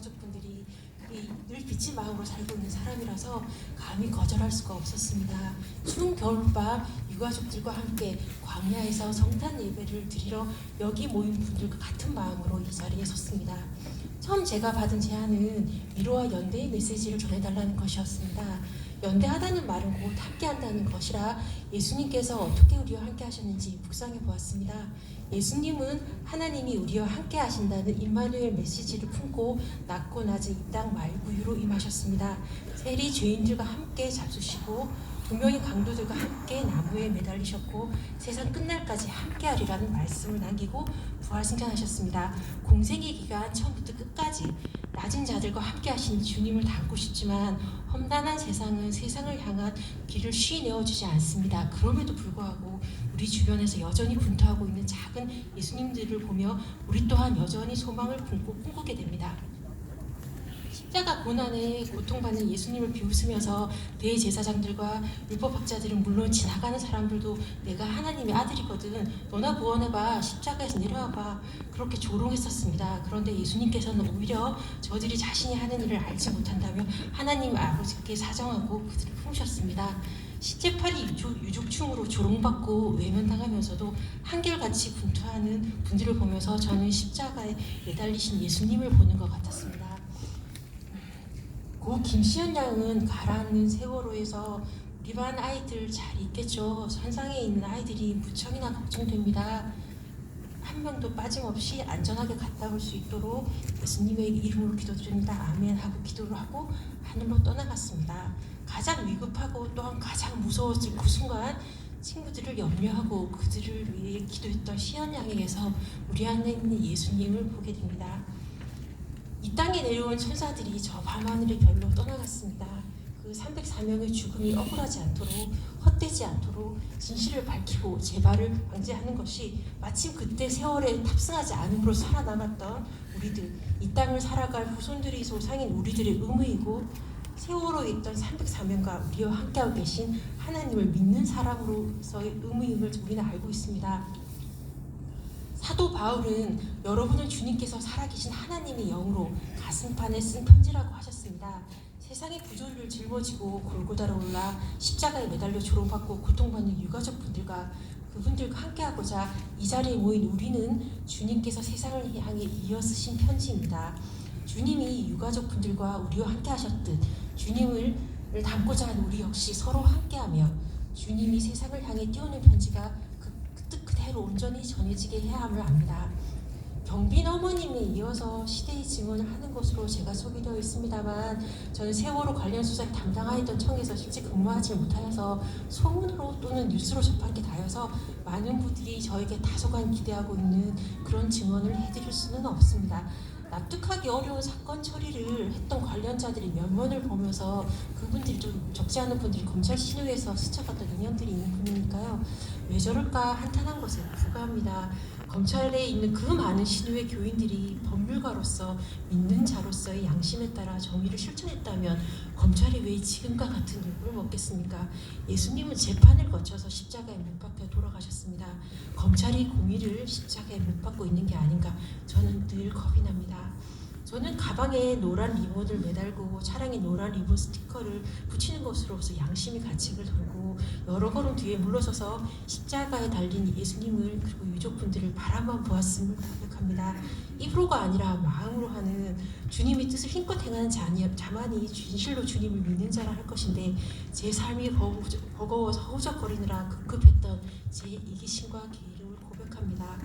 유가족분들이 이늘 빚진 마음으로 살고 있는 사람이라서 감히 거절할 수가 없었습니다. 추운 겨울밤 유가족들과 함께 광야에서 성탄 예배를 드리러 여기 모인 분들과 같은 마음으로 이 자리에 섰습니다. 처음 제가 받은 제안은 위로와 연대의 메시지를 전해달라는 것이었습니다. 연대하다는 말은 곧 함께한다는 것이라 예수님께서 어떻게 우리와 함께 하셨는지 묵상해 보았습니다. 예수님은 하나님이 우리와 함께 하신다는 임마누엘 메시지를 품고 낮고 낮은 이 땅 말구유로 임하셨습니다. 세리 죄인들과 함께 잡수시고 두 명의 강도들과 함께 나무에 매달리셨고 세상 끝날까지 함께하리라는 말씀을 남기고 부활승천하셨습니다. 공생의 기간 처음부터 끝까지 낮은 자들과 함께 하신 주님을 닮고 싶지만 험난한 세상은 세상을 향한 길을 쉬이 내어주지 않습니다. 그럼에도 불구하고 우리 주변에서 여전히 분투하고 있는 작은 예수님들을 보며 우리 또한 여전히 소망을 품고 꿈꾸게 됩니다. 십자가 고난에 고통받는 예수님을 비웃으면서 대제사장들과 율법학자들은 물론 지나가는 사람들도 내가 하나님의 아들이거든 너나 구원해봐 십자가에서 내려와봐 그렇게 조롱했었습니다. 그런데 예수님께서는 오히려 저들이 자신이 하는 일을 알지 못한다며 하나님 아버지께 사정하고 그들을 품으셨습니다. 시체팔이 유족, 유족충으로 조롱받고 외면당하면서도 한결같이 분투하는 분들을 보면서 저는 십자가에 매달리신 예수님을 보는 것 같았습니다. 고 김시현 양은 가라앉는 세월호 에서 우리 반 아이들 잘 있겠죠. 선상에 있는 아이들이 무척이나 걱정됩니다. 한 명도 빠짐없이 안전하게 갔다 올 수 있도록 예수님의 이름으로 기도드립니다. 아멘 하고 기도를 하고 하늘로 떠나갔습니다. 가장 위급하고 또한 가장 무서웠을 그 순간 친구들을 염려하고 그들을 위해 기도했던 시현 양에게서 우리 안에 있는 예수님을 보게 됩니다. 이 땅에 내려온 천사들이 저 밤하늘의 별로 떠나갔습니다. 그 304명의 죽음이 억울하지 않도록 헛되지 않도록 진실을 밝히고 재발을 방지하는 것이 마침 그때 세월에 탑승하지 않음으로 살아남았던 우리들 이 땅을 살아갈 후손들이 소상인 우리들의 의무이고 세월호에 있던 304명과 우리와 함께하고 계신 하나님을 믿는 사람으로서의 의무임을 우리는 알고 있습니다. 사도 바울은 여러분은 주님께서 살아계신 하나님의 영으로 가슴판에 쓴 편지라고 하셨습니다. 세상의 구조를 짊어지고 골고다로 올라 십자가에 매달려 조롱받고 고통받는 유가족분들과 그분들과 함께하고자 이 자리에 모인 우리는 주님께서 세상을 향해 이어 쓰신 편지입니다. 주님이 유가족분들과 우리와 함께하셨듯 주님을 담고자 하는 우리 역시 서로 함께하며 주님이 세상을 향해 띄우는 편지가 그대로 온전히 전해지게 해야 함을 압니다. 경빈 어머님에 이어서 시대의 증언을 하는 것으로 제가 소개되어 있습니다만 저는 세월호 관련 수사를 담당하였던 청에서 실제 근무하지 못하여서 소문으로 또는 뉴스로 접한 게 다여서 많은 분들이 저에게 다소간 기대하고 있는 그런 증언을 해드릴 수는 없습니다. 납득하기 어려운 사건 처리를 했던 관련자들의 면면을 보면서 그분들이 좀 적지 않은 분들이 검찰 신호에서 스쳐갔던 인연들이 있는 분이니까요. 왜 저럴까 한탄한 것에 불과합니다. 검찰에 있는 그 많은 신우의 교인들이 법률가로서 믿는 자로서의 양심에 따라 정의를 실천했다면 검찰이 왜 지금과 같은 욕을 먹겠습니까? 예수님은 재판을 거쳐서 십자가에 못 박혀 돌아가셨습니다. 검찰이 공의를 십자가에 못 박고 있는 게 아닌가 저는 늘 겁이 납니다. 저는 가방에 노란 리본을 매달고 차량에 노란 리본 스티커를 붙이는 것으로서 양심의 가책을 돌고 여러 걸음 뒤에 물러서서 십자가에 달린 예수님을 그리고 유족분들을 바라만 보았음을 고백합니다. 입으로가 아니라 마음으로 하는 주님의 뜻을 힘껏 행하는 자니, 자만이 진실로 주님을 믿는 자라 할 것인데 제 삶이 버거- 버거워서 허우적거리느라 급급했던 제 이기심과 게으름을 고백합니다.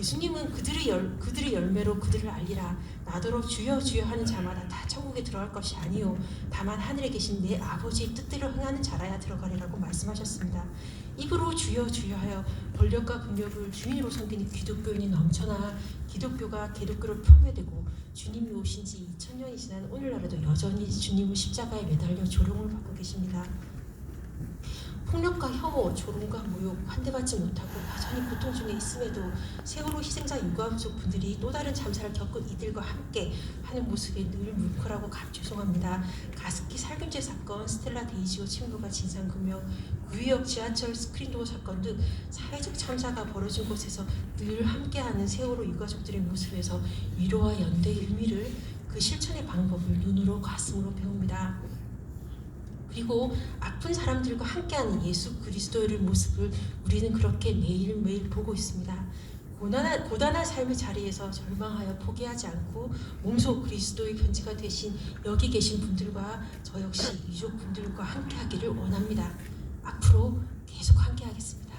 예수님은 그들의 열 그들의 열매로 그들을 알리라 나더러 주여 주여 하는 자마다 다 천국에 들어갈 것이 아니요 다만 하늘에 계신 내 아버지의 뜻대로 행하는 자라야 들어가리라고 말씀하셨습니다. 입으로 주여 주여 하여 권력과 quyền력을 주인으로 섬기는 기독교인이 넘쳐나 기독교가 기독교로 폄훼되고 주님이 오신 지 2000년이 지난 오늘날에도 여전히 주님은 십자가에 매달려 조롱을 받고 계십니다. 폭력과 혐오, 조롱과 모욕, 환대받지 못하고 여전히 고통 중에 있음에도 세월호 희생자 유가족 분들이 또 다른 참사를 겪은 이들과 함께 하는 모습에 늘 뭉클하고 감 죄송합니다. 가습기 살균제 사건, 스텔라 데이지오 친구가 진상규명, 구의역 지하철 스크린도어 사건 등 사회적 참사가 벌어진 곳에서 늘 함께하는 세월호 유가족들의 모습에서 위로와 연대의 의미를 그 실천의 방법을 눈으로 가슴으로 배웁니다. 그리고 아픈 사람들과 함께하는 예수 그리스도의 모습을 우리는 그렇게 매일매일 보고 있습니다. 고단한, 고단한 삶의 자리에서 절망하여 포기하지 않고 몸소 그리스도의 편지가 되신 여기 계신 분들과 저 역시 유족 분들과 함께하기를 원합니다. 앞으로 계속 함께하겠습니다.